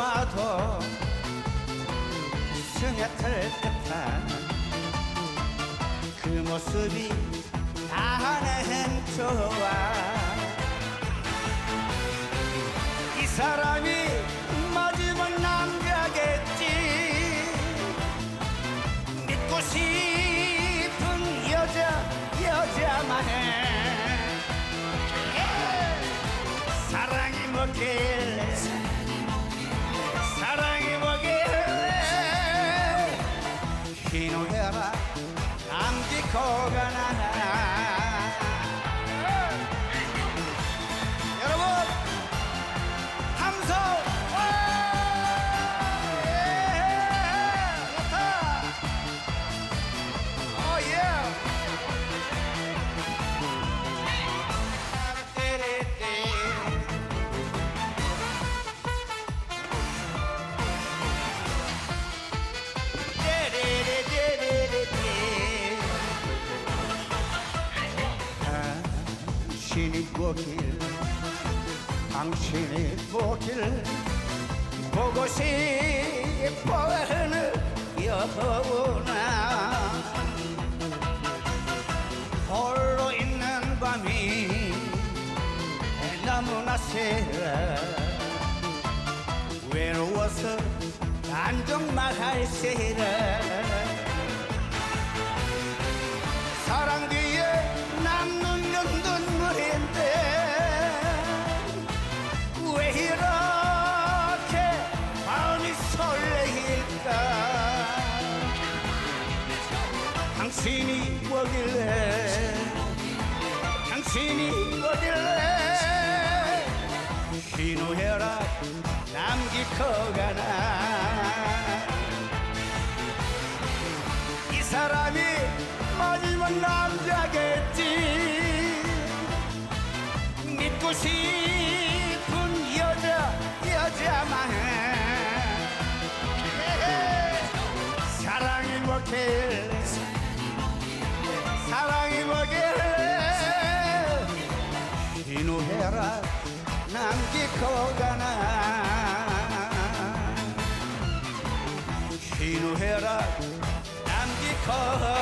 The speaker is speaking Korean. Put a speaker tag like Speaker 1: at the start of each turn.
Speaker 1: 와도 스며들 듯한 그 모습이 나는 좋아 이 사람이 마지막 남자겠지. 믿고 싶은 여자 여자만 해 사랑이 먹길 희노애락 남기고 가나 여 당신이 보길 당신이 보길 보고 싶어하는 여우나. 홀로 있는 밤이 너무나 싫어 외로워서 안정만 사 당신이 뭐길래? 당신이 뭐길래? 희노애락 남기고 가나. 이 사람이 마지막 남자겠지. 믿고 싶은 여자 여자만. 사랑이 뭐길래 희노애락 남기고 가나. 희노애락 남기고